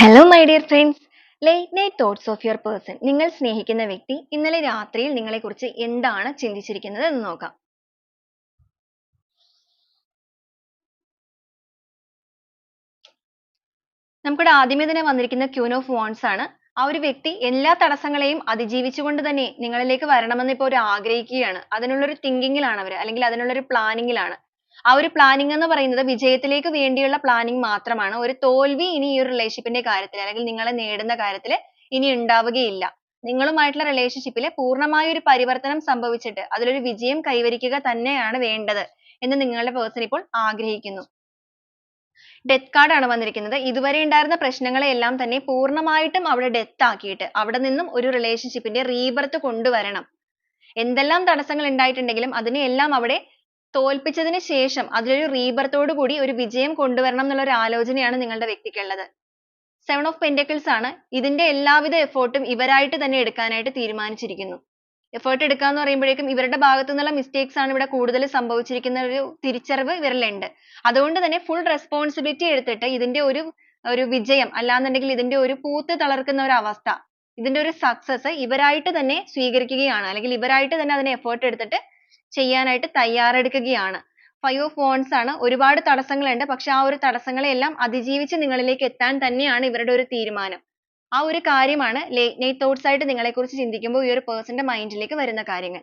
Hello my dear friends late night thoughts of your person നിങ്ങൾ സ്നേഹിക്കുന്ന വ്യക്തി ഇന്നലെ രാത്രിയിൽ നിങ്ങളെക്കുറിച്ച് എന്താണ് ചിന്തിച്ചിരിക്കുന്നത് എന്ന് നോക്കാം. നമുക്കിവിടെ ആദ്യമേ തന്നെ വന്നിരിക്കുന്ന ക്യൂൻ ഓഫ് വോൺസ് ആണ്. ആ ഒരു വ്യക്തി എല്ലാ തടസ്സങ്ങളെയും അതിജീവിച്ചുകൊണ്ട് തന്നെ നിങ്ങളിലേക്ക് വരണമെന്ന് ഇപ്പോൾ അവർ ആഗ്രഹിക്കുകയാണ്. അതിനുള്ളൊരു തിങ്കിങ്ങിലാണ് അവർ അല്ലെങ്കിൽ അതിനുള്ളൊരു പ്ലാനിങ്ങിലാണ് ആ ഒരു പ്ലാനിംഗ് എന്ന് പറയുന്നത് വിജയത്തിലേക്ക് വേണ്ടിയുള്ള പ്ലാനിംഗ് മാത്രമാണ്. ഒരു തോൽവി ഇനി ഈ ഒരു റിലേഷൻഷിപ്പിന്റെ കാര്യത്തിൽ അല്ലെങ്കിൽ നിങ്ങളെ നേടുന്ന കാര്യത്തിൽ ഇനി ഉണ്ടാവുകയില്ല. നിങ്ങളുമായിട്ടുള്ള റിലേഷൻഷിപ്പിൽ പൂർണമായ ഒരു പരിവർത്തനം സംഭവിച്ചിട്ട് അതിലൊരു വിജയം കൈവരിക്കുക തന്നെയാണ് വേണ്ടത് എന്ന് നിങ്ങളുടെ പേഴ്സൺ ഇപ്പോൾ ആഗ്രഹിക്കുന്നു. ഡെത്ത് കാർഡ് ആണ് വന്നിരിക്കുന്നത്. ഇതുവരെ ഉണ്ടായിരുന്ന പ്രശ്നങ്ങളെ എല്ലാം തന്നെ പൂർണമായിട്ടും അവിടെ ഡെത്ത് ആക്കിയിട്ട് അവിടെ നിന്നും ഒരു റിലേഷൻഷിപ്പിന്റെ റീബർത്ത് കൊണ്ടുവരണം. എന്തെല്ലാം തടസ്സങ്ങൾ ഉണ്ടായിട്ടുണ്ടെങ്കിലും അതിനെയെല്ലാം അവിടെ തോൽപ്പിച്ചതിന് ശേഷം അതിലൊരു റീബർത്തോടു കൂടി ഒരു വിജയം കൊണ്ടുവരണം എന്നുള്ള ഒരു ആലോചനയാണ് നിങ്ങളുടെ വ്യക്തിക്കുള്ളത്. സെവൻ ഓഫ് pentacles ആണ്. ഇതിന്റെ എല്ലാവിധ എഫേർട്ടും ഇവരായിട്ട് തന്നെ എടുക്കാനായിട്ട് തീരുമാനിച്ചിരിക്കുന്നു. എഫേർട്ട് എടുക്കുക എന്ന് പറയുമ്പോഴേക്കും ഇവരുടെ ഭാഗത്തു നിന്നുള്ള മിസ്റ്റേക്സ് ആണ് ഇവിടെ കൂടുതൽ സംഭവിച്ചിരിക്കുന്ന ഒരു തിരിച്ചറിവ് ഇവരിലുണ്ട്. അതുകൊണ്ട് തന്നെ ഫുൾ റെസ്പോൺസിബിലിറ്റി എടുത്തിട്ട് ഇതിന്റെ ഒരു ഒരു വിജയം അല്ലാന്നുണ്ടെങ്കിൽ ഇതിന്റെ ഒരു പൂത്ത് തളർക്കുന്ന ഒരു അവസ്ഥ ഇതിന്റെ ഒരു സക്സസ് ഇവരായിട്ട് തന്നെ സ്വീകരിക്കുകയാണ്. അല്ലെങ്കിൽ ഇവരായിട്ട് തന്നെ അതിന് എഫേർട്ട് എടുത്തിട്ട് ചെയ്യാനായിട്ട് തയ്യാറെടുക്കുകയാണ്. ഫൈവ് ഓഫ് wands ആണ്. ഒരുപാട് തടസ്സങ്ങളുണ്ട്. പക്ഷെ ആ ഒരു തടസ്സങ്ങളെല്ലാം അതിജീവിച്ച് നിങ്ങളിലേക്ക് എത്താൻ തന്നെയാണ് ഇവരുടെ ഒരു തീരുമാനം. ആ ഒരു കാര്യമാണ് ലേറ്റ് നൈറ്റ് തോട്ട്സ് ആയിട്ട് നിങ്ങളെക്കുറിച്ച് ചിന്തിക്കുമ്പോൾ ഈ ഒരു person മൈൻഡിലേക്ക് വരുന്ന കാര്യങ്ങൾ.